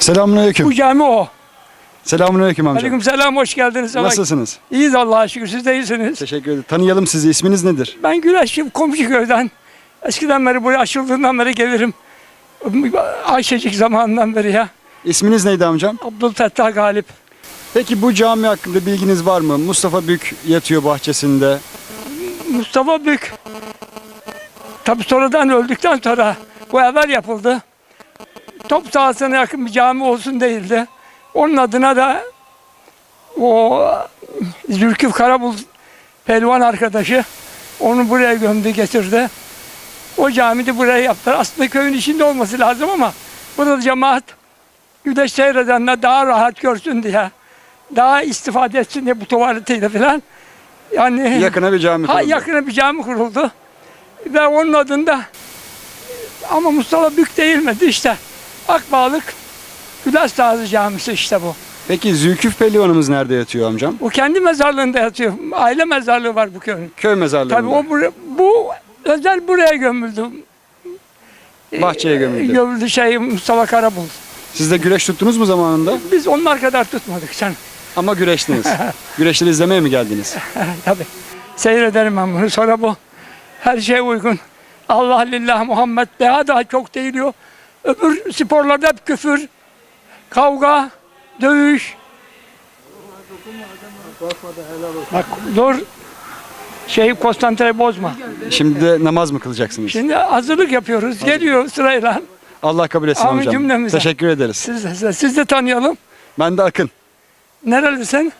Selamünaleyküm. Bu cami o. Selamünaleyküm amca. Aleyküm selam hoş geldiniz. Nasılsınız? İyiyiz Allah'a şükür siz de iyisiniz. Teşekkür ederim. Tanıyalım sizi. İsminiz nedir? Ben Güneş'im komşu köyden. Eskiden beri buraya açıldığından beri gelirim. Ayşecik zamanından beri ya. İsminiz neydi amcam? Abdülfettah Galip. Peki bu cami hakkında bilginiz var mı? Mustafa Bük yatıyor bahçesinde. Mustafa Bük. Tabi sonradan öldükten sonra bu evvel yapıldı. Top sahasına yakın bir cami olsun değildi. Onun adına da o Zülküf Karabul pelvan arkadaşı onu buraya gömdü getirdi. O cami de buraya yaptılar. Aslında köyün içinde olması lazım ama burada cemaat güneş seyredenler daha rahat görsün diye daha istifade etsin diye bu tuvaletiyle falan yani Yakına bir cami Ha, kuruldu. yakına bir cami kuruldu. Ve onun adında ama Mustafa Bük değilmedi işte. Akbağlık Gülaç Tazı Camisi işte bu. Peki Zülküf Pehlivanımız nerede yatıyor amcam? O kendi mezarlığında yatıyor. Aile mezarlığı var bu köyün. Köy mezarlığında. Tabii o buraya, bu özel buraya gömüldü. Bahçeye gömüldü. Gömüldü şey Mustafa Karabul. Siz de güreş tuttunuz mu zamanında? Biz onlar kadar tutmadık sen. Ama güreştiniz. Güreşleri izlemeye mi geldiniz? Tabii. Seyrederim ben bunu. Sonra bu her şeye uygun. Allah lillah Muhammed daha daha çok değiliyor. Öbür sporlarda hep küfür, kavga, dövüş. Bak dur. Şey konsantre bozma. Şimdi de namaz mı kılacaksınız? Şimdi hazırlık yapıyoruz. Geliyor sırayla. Allah kabul etsin Amin amcam. cümlemize. Teşekkür ederiz. Siz de, siz de tanıyalım. Ben de Akın. Nerelisin?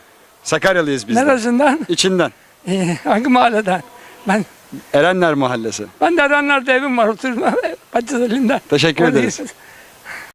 Sakaryalıyız biz de. Neresinden? İçinden. İyi, hangi mahalleden? Ben Erenler Mahallesi. ben de Erenler'de evim var oturuyorum. Hacı Ali'nde. Teşekkür ederiz.